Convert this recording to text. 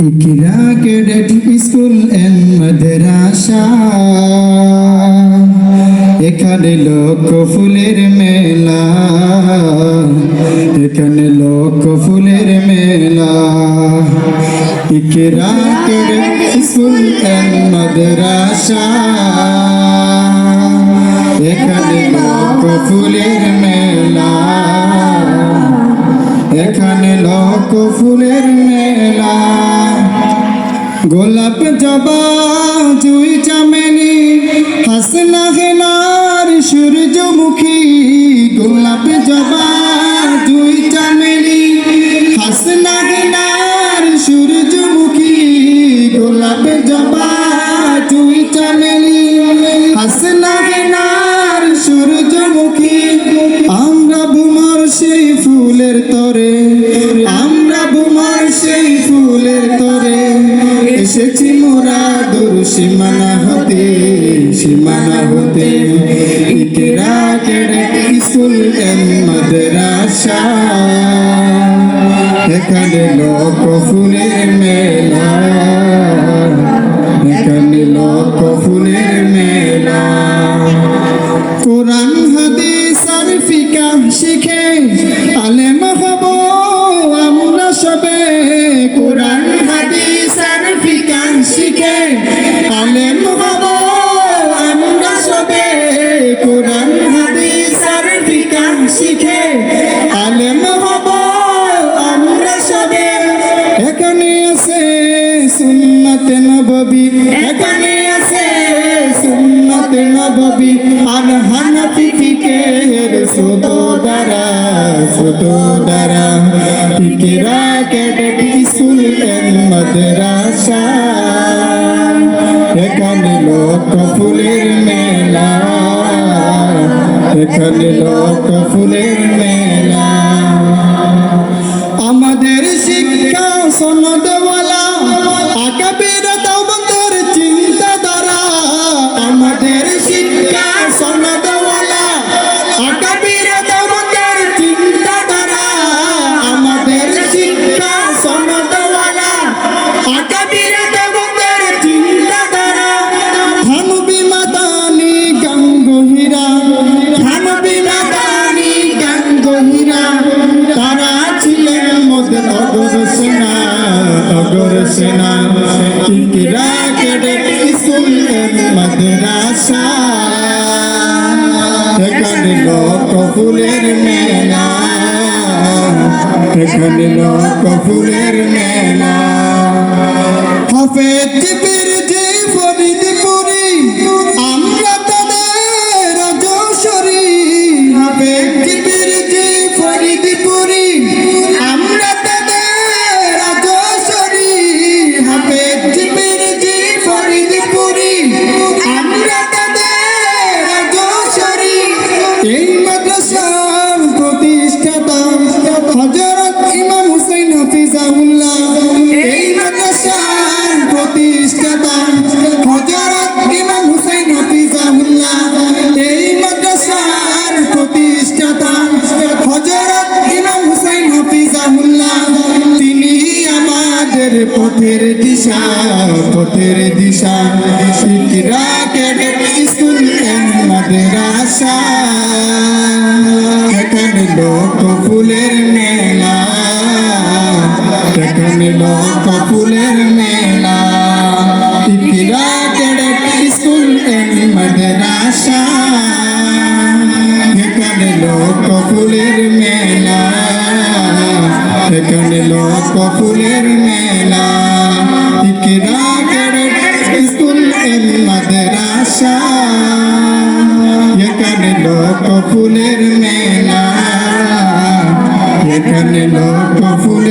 Iqra cadet school and মাদ্রাসা। এখানে লোক ফুলের মেলা। এখানে লোক ফুলের মেলা। ইকরা ক্যাডেট স্কুল এন্ড মাদ্রাসা। এখানে লোক ফুলের মেলা। এখানে লোক ফুলের মেলা। গোলাপ জবা জুই চামেলি এসেছি মোরা দূর সীমানা হতে সীমানা হতে। ইকেরা কেড়ে স্কুল এন মাদ্রাসা। এখানে লোক ফুলের মেলা নববী এখানে আছে সুন্নতে নববী আর হানাফি ফিকের সুতো দ্বারা সুতো দ্বারা। ফিকেরা ক্যাডেট স্কুল এন্ড এখানে লোক ফুলের মেলা। এখানে লোক ফুলের মেলা। অগর সেনা ইকরা ক্যাডেট স্কুল এন্ড মাদ্রাসা। এখানে লোক ফুলের মেলা। এখানে মেলা। হাফেজ পথের দিশা পথের দিশা। শিকরা ক্যাডেট স্কুল মাদ্রাসা এখানে লোক ফুলের মেলা। এখানে লোক ফুলের মেলা। ইকরা ক্যাডেট স্কুল মাদ্রাসা এখানে লোক ফুলের মেলা। ইকরা স্কুল এন্ড মাদ্রাসা এখানে লোক ফুলের মেলা। এখানে লোক ফুলের